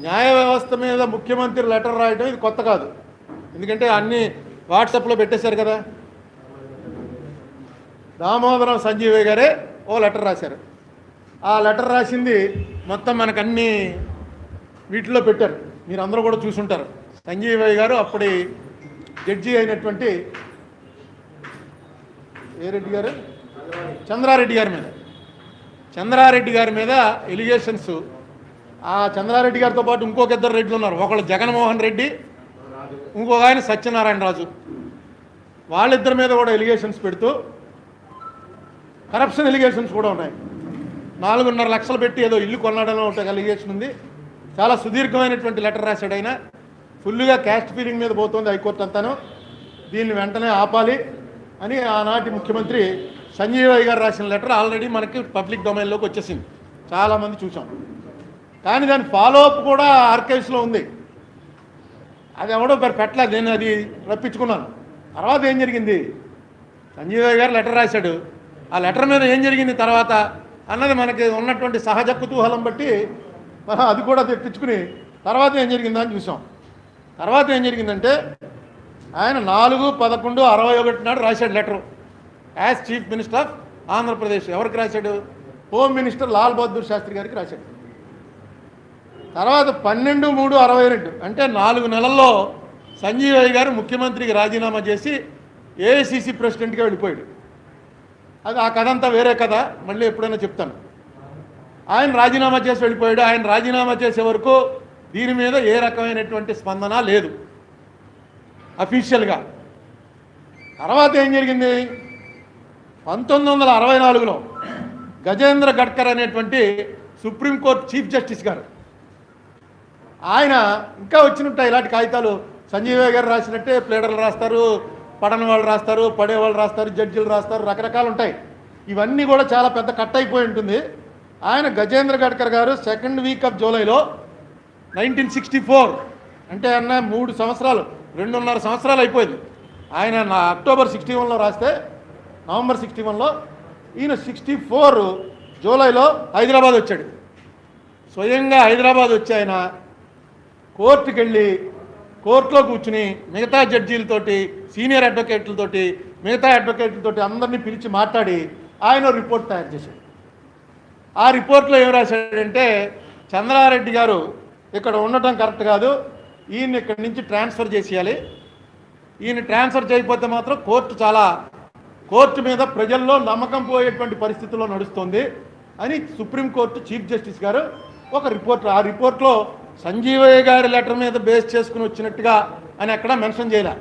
న్యాయ వ్యవస్థ మీద ముఖ్యమంత్రి లెటర్ రాయడం ఇది కొత్త కాదు. ఎందుకంటే అన్ని వాట్సాప్లో పెట్టేశారు కదా. దామోదరం సంజీవయ్య గారే ఓ లెటర్ రాశారు. ఆ లెటర్ రాసింది మొత్తం మనకు అన్ని వీటిలో పెట్టారు. మీరు అందరూ కూడా చూసుంటారు. సంజీవయ్య గారు అప్పటి జడ్జి అయినటువంటి ఏ రెడ్డి గారు? చంద్రారెడ్డి గారి మీద. చంద్రారెడ్డి గారి మీద ఎలిగేషన్స్ ఆ చంద్రారెడ్డి గారితో పాటు ఇంకొక ఇద్దరు రెడ్డిలు ఉన్నారు. ఒకళ్ళు జగన్మోహన్ రెడ్డి ఇంకొక ఆయన సత్యనారాయణ రాజు. వాళ్ళిద్దరి మీద కూడా ఎలిగేషన్స్ పెడుతూ కరప్షన్ ఎలిగేషన్స్ కూడా ఉన్నాయి. నాలుగున్నర లక్షలు పెట్టి ఏదో ఇల్లు కొన్నాడనో ఒక ఎలిగేషన్ ఉంది. చాలా సుదీర్ఘమైనటువంటి లెటర్ రాశాడు ఆయన. ఫుల్గా క్యాస్ట్ ఫీలింగ్ మీద పోతుంది హైకోర్టు అంతాను. దీన్ని వెంటనే ఆపాలి అని ఆనాటి ముఖ్యమంత్రి సంజీవయ్య గారు రాసిన లెటర్ ఆల్రెడీ మనకి పబ్లిక్ డొమైన్లోకి వచ్చేసింది. చాలామంది చూసాం. కానీ దాని ఫాలో అప్ కూడా ఆర్కైవ్స్లో ఉంది. అది ఎవడో మరి పెట్టలేదు నేను అది రప్పించుకున్నాను. తర్వాత ఏం జరిగింది? సంజీవ్ గారు లెటర్ రాశాడు. ఆ లెటర్ మీద ఏం జరిగింది తర్వాత? అన్నది మనకి ఉన్నటువంటి సహజ కుతూహలం బట్టి మనం అది కూడా తెప్పించుకుని తర్వాత ఏం జరిగిందా అని చూసాం. తర్వాత ఏం జరిగిందంటే ఆయన నాలుగు పదకొండు అరవై ఒకటి నాడు రాశాడు letter. As chief minister of Andhra Pradesh ఎవరికి రాశాడు? హోమ్ మినిస్టర్ లాల్ బహదూర్ శాస్త్రి గారికి రాశాడు. తర్వాత పన్నెండు మూడు అరవై రెండు. అంటే నాలుగు నెలల్లో సంజీవయ్య గారు ముఖ్యమంత్రికి రాజీనామా చేసి ఏఐసిసి ప్రెసిడెంట్గా వెళ్ళిపోయాడు. అది ఆ కథ అంతా వేరే కథ. మళ్ళీ ఎప్పుడైనా చెప్తాను. ఆయన రాజీనామా చేసి వెళ్ళిపోయాడు. ఆయన రాజీనామా చేసే వరకు దీని మీద ఏ రకమైనటువంటి స్పందన లేదు. అఫీషియల్గా. తర్వాత ఏం జరిగింది? పంతొమ్మిది వందల అరవై నాలుగులో గజేంద్ర గడ్కర్ అనేటువంటి సుప్రీంకోర్టు చీఫ్ జస్టిస్ గారు ఆయన ఇంకా వచ్చినట్టు ఇలాంటి కాగితాలు సంజీవయ్య గారు రాసినట్టే ప్లేడర్లు రాస్తారు పడని వాళ్ళు రాస్తారు పడే వాళ్ళు రాస్తారు జడ్జిలు రాస్తారు రకరకాలు ఉంటాయి. ఇవన్నీ కూడా చాలా పెద్ద కట్ అయిపోయి ఉంటుంది. ఆయన గజేంద్ర గడ్కర్ గారు సెకండ్ వీక్ ఆఫ్ జూలైలో నైన్టీన్ సిక్స్టీ ఫోర్ అంటే అన్న మూడు సంవత్సరాలు రెండున్నర సంవత్సరాలు అయిపోయింది. ఆయన నా అక్టోబర్ సిక్స్టీ వన్లో రాస్తే నవంబర్ సిక్స్టీ వన్లో ఈయన సిక్స్టీ ఫోర్ జూలైలో హైదరాబాద్ వచ్చాడు. స్వయంగా హైదరాబాద్ వచ్చి ఆయన కోర్టుకు వెళ్ళి కోర్టులో కూర్చుని మిగతా జడ్జీలతోటి సీనియర్ అడ్వకేట్లతోటి మిగతా అడ్వకేట్లతోటి అందరినీ పిలిచి మాట్లాడి ఆయన రిపోర్ట్ తయారు చేశాడు. ఆ రిపోర్ట్లో ఏం రాశాడంటే చంద్రారెడ్డి గారు ఇక్కడ ఉండటం కరెక్ట్ కాదు ఈయన ఇక్కడి నుంచి ట్రాన్స్ఫర్ చేసేయాలి. ఈయన ట్రాన్స్ఫర్ చేయకపోతే మాత్రం కోర్టు చాలా కోర్టు మీద ప్రజల్లో నమ్మకం పోయేటువంటి పరిస్థితుల్లో నడుస్తుంది అని సుప్రీంకోర్టు చీఫ్ జస్టిస్ గారు ఒక రిపోర్ట్ ఆ రిపోర్ట్లో సంజీవయ్య గారి లెటర్ మీద బేస్ చేసుకుని వచ్చినట్టుగా అని ఎక్కడా మెన్షన్ చేయలే.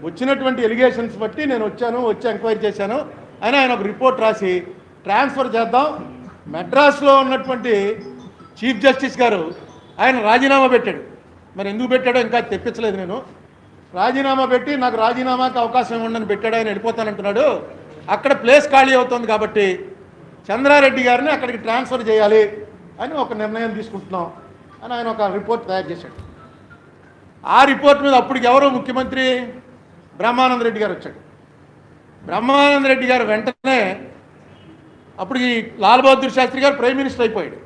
వచ్చినటువంటి ఎలిగేషన్స్ బట్టి నేను వచ్చాను వచ్చి ఎంక్వైరీ చేశాను. అని ఆయన ఒక రిపోర్ట్ రాసి ట్రాన్స్ఫర్ చేద్దాం. మెడ్రాస్లో ఉన్నటువంటి చీఫ్ జస్టిస్ గారు ఆయన రాజీనామా పెట్టాడు. మరి ఎందుకు పెట్టాడో ఇంకా తెప్పించలేదు నేను. రాజీనామా పెట్టి నాకు రాజీనామాకి అవకాశం ఇవ్వండి అని పెట్టాడు ఆయన వెళ్ళిపోతానంటున్నాడు. అక్కడ ప్లేస్ ఖాళీ అవుతుంది కాబట్టి చంద్రారెడ్డి గారిని అక్కడికి ట్రాన్స్ఫర్ చేయాలి అని ఒక నిర్ణయం తీసుకుంటున్నాం. అని ఆయన ఒక రిపోర్ట్ తయారు చేశాడు. ఆ రిపోర్ట్ మీద అప్పటికి ఎవరు ముఖ్యమంత్రి బ్రహ్మానంద రెడ్డి గారు వచ్చాడు బ్రహ్మానంద రెడ్డి గారు వెంటనే అప్పటికి లాల్ బహదూర్ శాస్త్రి గారు ప్రైమ్ మినిస్టర్ అయిపోయాడు.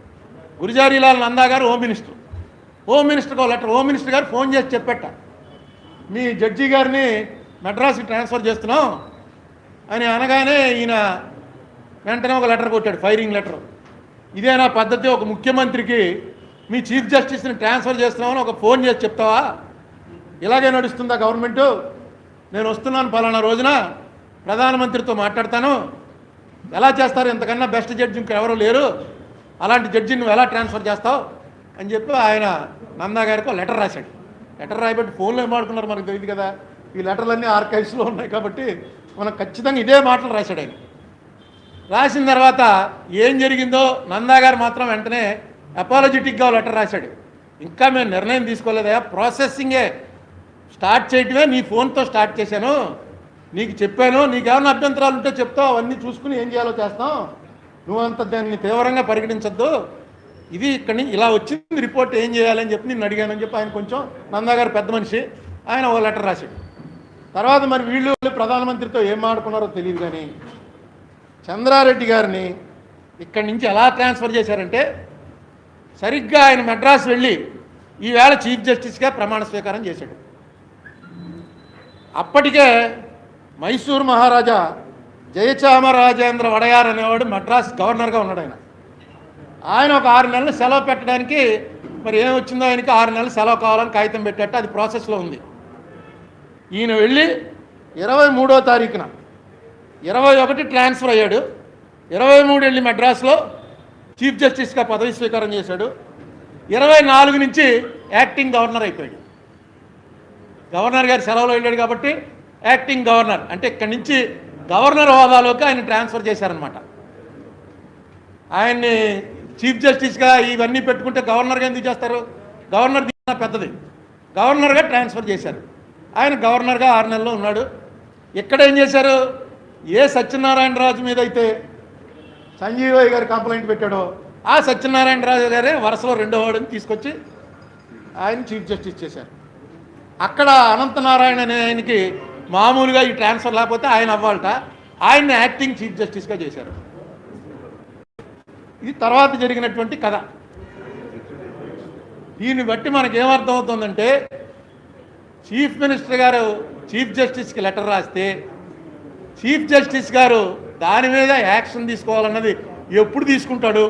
గురుజారీలాల్ నందా గారు హోమ్ మినిస్టర్. హోమ్ మినిస్టర్కి లెటర్ హోమ్ మినిస్టర్ గారు ఫోన్ చేసి చెప్పట మీ జడ్జి గారిని మెడ్రాస్కి ట్రాన్స్ఫర్ చేస్తున్నాం. అని అనగానే ఈయన వెంటనే ఒక లెటర్ కొట్టాడు ఫైరింగ్ లెటర్. ఇదే నా పద్ధతి ఒక ముఖ్యమంత్రికి మీ చీఫ్ జస్టిస్ని ట్రాన్స్ఫర్ చేస్తున్నామని ఒక ఫోన్ చేసి చెప్తావా? ఇలాగే నడుస్తుందా గవర్నమెంటు? నేను వస్తున్నాను పలానా రోజున ప్రధానమంత్రితో మాట్లాడతాను. ఎలా చేస్తారు? ఇంతకన్నా బెస్ట్ జడ్జి ఇంకెవరూ లేరు. అలాంటి జడ్జిని నువ్వు ఎలా ట్రాన్స్ఫర్ చేస్తావు? అని చెప్పి ఆయన నందా గారికి లెటర్ రాశాడు. లెటర్ రాయబట్టి ఫోన్లో ఏం మాడుకున్నారు మనకు తెలియదు కదా? ఈ లెటర్లన్నీ ఆర్కైవ్స్లో ఉన్నాయి కాబట్టి మనం ఖచ్చితంగా ఇదే మాటలు రాశాడు ఆయన. రాసిన తర్వాత ఏం జరిగిందో నందా గారు మాత్రం వెంటనే అపాలజెటిక్గా లెటర్ రాశాడు. ఇంకా మేము నిర్ణయం తీసుకోలేదా ప్రాసెసింగే స్టార్ట్ చేయటమే నీ ఫోన్తో స్టార్ట్ చేశాను. నీకు చెప్పాను నీకేమైనా అభ్యంతరాలు ఉంటే చెప్తావు అవన్నీ చూసుకుని ఏం చేయాలో చేస్తాం. నువ్వంత దాన్ని తీవ్రంగా పరిగణించద్దు. ఇది ఇక్కడి ఇలా వచ్చింది రిపోర్ట్ ఏం చేయాలని చెప్పి నేను అడిగానని చెప్పి ఆయన కొంచెం నందాగారు పెద్ద మనిషి ఆయన ఓ లెటర్ రాశాడు. తర్వాత మరి వీళ్ళు ప్రధానమంత్రితో ఏం ఆడుకున్నారో తెలియదు కానీ చంద్రారెడ్డి గారిని ఇక్కడి నుంచి ఎలా ట్రాన్స్ఫర్ చేశారంటే సరిగ్గా ఆయన మెడ్రాస్ వెళ్ళి ఈవేళ చీఫ్ జస్టిస్గా ప్రమాణ స్వీకారం చేశాడు. అప్పటికే మైసూరు మహారాజా జయచామరాజేంద్ర వడయార్ అనేవాడు మద్రాస్ గవర్నర్గా ఉన్నాడు ఆయన. ఆయన ఒక ఆరు నెలలు సెలవు పెట్టడానికి మరి ఏం వచ్చిందో ఆయనకి ఆరు నెలలు సెలవు కావాలని కాగితం పెట్టేట అది ప్రాసెస్లో ఉంది. ఈయన వెళ్ళి ఇరవై మూడో తారీఖున ఇరవై ఒకటి ట్రాన్స్ఫర్ అయ్యాడు. ఇరవై మూడు వెళ్ళి మద్రాసులో చీఫ్ జస్టిస్గా పదవి స్వీకారం చేశాడు. ఇరవై నాలుగు నుంచి యాక్టింగ్ గవర్నర్ అయిపోయాడు. గవర్నర్ గారు సెలవులో వెళ్ళాడు కాబట్టి యాక్టింగ్ గవర్నర్. అంటే ఇక్కడి నుంచి గవర్నర్ హోదాలోకి ఆయన ట్రాన్స్ఫర్ చేశారనమాట ఆయన్ని చీఫ్ జస్టిస్గా ఇవన్నీ పెట్టుకుంటే గవర్నర్గా ఎందుకు చేస్తారు? గవర్నర్ దీనికన్నా పెద్దది. గవర్నర్గా ట్రాన్స్ఫర్ చేశారు. ఆయన గవర్నర్గా ఆరు నెలల్లో ఉన్నాడు. ఇక్కడ ఏం చేశారు? ఏ సత్యనారాయణ రాజు మీద అయితే సంజీవయ్య గారు కంప్లైంట్ పెట్టాడో. ఆ సత్యనారాయణ రాజు గారే వరుసలో రెండో వాడిని తీసుకొచ్చి ఆయన చీఫ్ జస్టిస్ చేశారు. అక్కడ అనంతనారాయణ అనే ఆయనకి మామూలుగా ఈ ట్రాన్స్ఫర్ లేకపోతే ఆయన అవ్వాలట. ఆయన్ని యాక్టింగ్ చీఫ్ జస్టిస్గా చేశారు. ఇది తర్వాత జరిగినటువంటి కథ. దీన్ని బట్టి మనకి ఏమర్థమవుతుందంటే చీఫ్ మినిస్టర్ గారు చీఫ్ జస్టిస్కి లెటర్ రాస్తే చీఫ్ జస్టిస్ గారు దాని మీద యాక్షన్ తీసుకోవాలన్నది ఎప్పుడు తీసుకుంటాడు?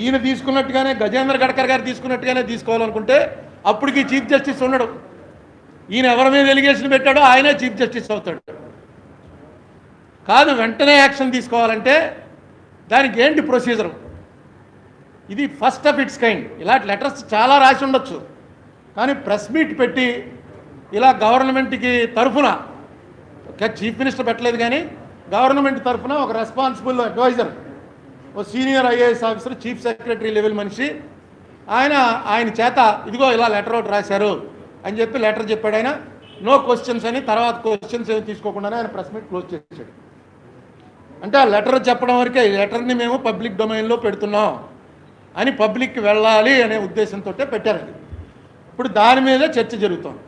ఈయన తీసుకున్నట్టుగానే గజేంద్ర గడ్కర్ గారు తీసుకున్నట్టుగానే తీసుకోవాలనుకుంటే అప్పటికి చీఫ్ జస్టిస్ ఉండడు. ఈయన ఎవరి మీద ఎలిగేషన్ పెట్టాడో ఆయనే చీఫ్ జస్టిస్ అవుతాడు. కాదు వెంటనే యాక్షన్ తీసుకోవాలంటే దానికి ఏంటి ప్రొసీజర్? ఇది ఫస్ట్ ఆఫ్ ఇట్స్ కైండ్. ఇలాంటి లెటర్స్ చాలా రాసి ఉండొచ్చు. కానీ ప్రెస్ మీట్ పెట్టి ఇలా గవర్నమెంట్కి తరఫున చీఫ్ మినిస్టర్ పెట్టలేదు కానీ గవర్నమెంట్ తరఫున ఒక రెస్పాన్సిబుల్ అడ్వైజర్ ఓ senior IAS officer chief secretary level మనిషి ఆయన ఆయన చేత ఇదిగో ఇలా లెటర్ ఒకటి రాశారు అని చెప్పి లెటర్ చెప్పాడు ఆయన. నో క్వశ్చన్స్ అని తర్వాత క్వశ్చన్స్ ఏమి తీసుకోకుండానే ఆయన ప్రెస్ మీట్ క్లోజ్ చేసాడు అంటే ఆ లెటర్ చెప్పడం వరకే ఈ లెటర్ని మేము పబ్లిక్ డొమైన్లో పెడుతున్నాం అని పబ్లిక్కి వెళ్ళాలి అనే ఉద్దేశంతో పెట్టారు ఇప్పుడు దాని మీదే చర్చ జరుగుతోంది.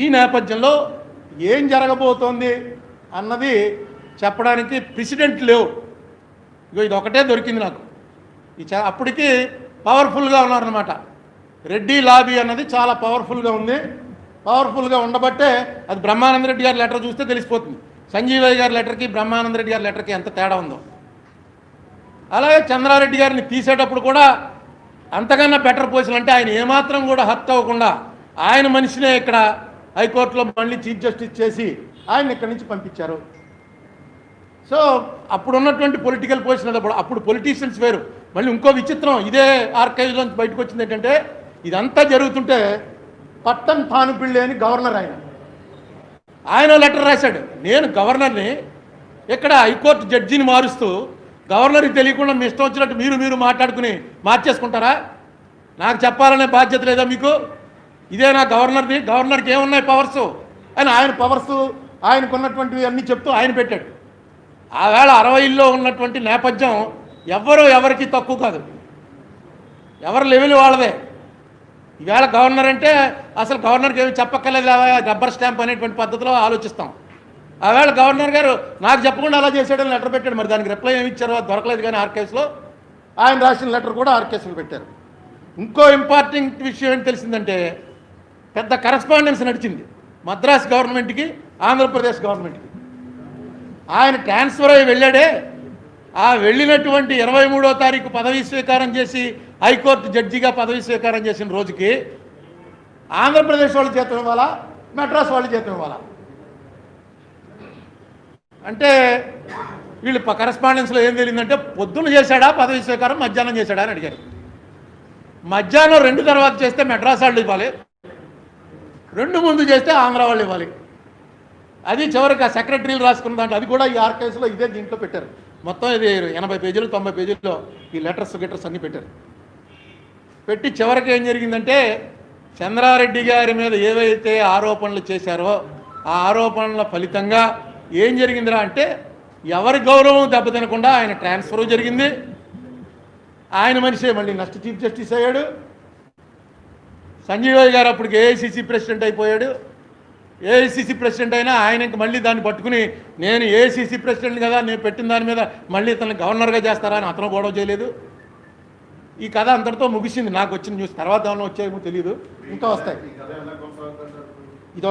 ఈ నేపథ్యంలో ఏం జరగబోతోంది అన్నది చెప్పడానికి ప్రెసిడెంట్ లేవు. ఇగో ఇది ఒకటే దొరికింది నాకు. ఈ చ అప్పటికి పవర్ఫుల్గా ఉన్నారనమాట రెడ్డి లాబీ అన్నది చాలా పవర్ఫుల్గా ఉంది. పవర్ఫుల్గా ఉండబట్టే అది బ్రహ్మానంద రెడ్డి గారి లెటర్ చూస్తే తెలిసిపోతుంది. సంజీవయ్య గారి లెటర్కి బ్రహ్మానంద రెడ్డి గారి లెటర్కి ఎంత తేడా ఉందో. అలాగే చంద్రారెడ్డి గారిని తీసేటప్పుడు కూడా అంతకన్నా బెటర్ పొజిషన్ అంటే ఆయన ఏమాత్రం కూడా హత్య అవ్వకుండా ఆయన మనిషినే ఇక్కడ హైకోర్టులో మళ్ళీ చీఫ్ జస్టిస్ చేసి ఆయన ఇక్కడి నుంచి పంపించారు. సో అప్పుడు ఉన్నటువంటి పొలిటికల్ పొజిషన్ అప్పుడు అప్పుడు పొలిటీషియన్స్ వేరు. మళ్ళీ ఇంకో విచిత్రం ఇదే ఆర్కైవ్లోంచి బయటకు వచ్చింది ఏంటంటే ఇదంతా జరుగుతుంటే పట్టం తానుపిళ్ళి అని గవర్నర్ ఆయన. ఆయన లెటర్ రాశాడు. నేను గవర్నర్ని ఇక్కడ హైకోర్టు జడ్జిని మారుస్తూ గవర్నర్కి తెలియకుండా మీ ఇష్టం వచ్చినట్టు మీరు మీరు మాట్లాడుకుని మార్చేసుకుంటారా? నాకు చెప్పాలనే బాధ్యత లేదా మీకు? ఇదే నా గవర్నర్ది? గవర్నర్కి ఏమున్నాయి పవర్స్ అని ఆయన పవర్స్ ఆయనకున్నటువంటివి అన్నీ చెప్తూ ఆయన పెట్టాడు. ఆవేళ అరవైలో ఉన్నటువంటి నేపథ్యం ఎవ్వరు ఎవరికి తక్కువ కాదు. ఎవరి లెవెల్ వాళ్ళదే. ఈవేళ గవర్నర్ అంటే అసలు గవర్నర్కి ఏమి చెప్పక్కర్లేదు రబ్బర్ స్టాంప్ అనేటువంటి పద్ధతిలో ఆలోచిస్తాం. ఆవేళ గవర్నర్ గారు నాకు చెప్పకుండా అలా చేసాడని లెటర్ పెట్టాడు. మరి దానికి రిప్లై ఏమి ఇచ్చారో దొరకలేదు కానీ ఆర్కేస్లో ఆయన రాసిన లెటర్ కూడా ఆర్కేస్లో పెట్టారు. ఇంకో ఇంపార్టెంట్ విషయం ఏంటి తెలిసిందంటే పెద్ద కరస్పాండెన్స్ నడిచింది. మద్రాస్ గవర్నమెంట్కి ఆంధ్రప్రదేశ్ గవర్నమెంట్కి. ఆయన ట్రాన్స్ఫర్ అయ్యి వెళ్ళాడే. ఆ వెళ్ళినటువంటి ఇరవై మూడో తారీఖు పదవీ స్వీకారం చేసి హైకోర్టు జడ్జిగా పదవీ స్వీకారం చేసిన రోజుకి ఆంధ్రప్రదేశ్ వాళ్ళు జీతం ఇవ్వాలా? మెడ్రాస్ వాళ్ళు జీతం ఇవ్వాలా? అంటే వీళ్ళు కరస్పాండెన్స్లో ఏం తెలియదంటే పొద్దున చేశాడా? పదవి స్వీకారం మధ్యాహ్నం చేశాడా అని అడిగారు. మధ్యాహ్నం రెండు తర్వాత చేస్తే మెడ్రాస్ వాళ్ళు ఇవ్వాలి. రెండు ముందు చేస్తే ఆంధ్ర వాళ్ళు ఇవ్వాలి. అది చివరికి ఆ సెక్రటరీలు రాసుకున్న దాంట్లో అది కూడా ఈ ఆర్కైవ్స్లో ఇదే దీంట్లో పెట్టారు. మొత్తం ఇది ఎనభై పేజీలు తొంభై పేజీల్లో ఈ లెటర్స్ గిటర్స్ అన్నీ పెట్టారు. పెట్టి చివరికి ఏం జరిగిందంటే చంద్రారెడ్డి గారి మీద ఏవైతే ఆరోపణలు చేశారో ఆ ఆరోపణల ఫలితంగా ఏం జరిగిందిరా అంటే ఎవరి గౌరవం దెబ్బతినకుండా ఆయన ట్రాన్స్ఫర్ జరిగింది. ఆయన మనిషే మళ్ళీ నెక్స్ట్ చీఫ్ జస్టిస్ అయ్యాడు. సంజీవయ్య గారు అప్పటికి ఏఐసిసి ప్రెసిడెంట్ అయిపోయాడు. ఏఐసిసి ప్రెసిడెంట్ అయినా ఆయన మళ్ళీ దాన్ని పట్టుకుని నేను ఏఐసిసి ప్రెసిడెంట్ కదా నేను పెట్టిన దాని మీద మళ్ళీ ఇతను గవర్నర్గా చేస్తారా అని అతను గొడవ చేయలేదు. ఈ కథ అంతటితో ముగిసింది. నాకు వచ్చిన న్యూస్ తర్వాత ఏమైనా వచ్చాయేమో తెలియదు ఇంకా వస్తాయి. ఇది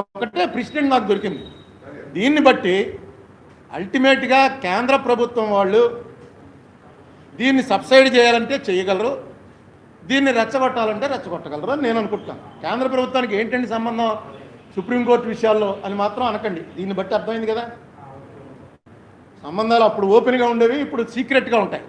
ప్రెసిడెంట్ నాకు దొరికింది. దీన్ని బట్టి అల్టిమేట్గా కేంద్ర ప్రభుత్వం వాళ్ళు దీన్ని సబ్సైడ్ చేయాలంటే చేయగలరు. దీన్ని రెచ్చగొట్టాలంటే రెచ్చగొట్టగలరు అని నేను అనుకుంటున్నాను. కేంద్ర ప్రభుత్వానికి ఏంటండి సంబంధం సుప్రీంకోర్టు విషయాల్లో అని మాత్రం అనకండి. దీన్ని బట్టి అర్థమైంది కదా? సంబంధాలు అప్పుడు ఓపెన్గా ఉండేవి ఇప్పుడు సీక్రెట్గా ఉంటాయి.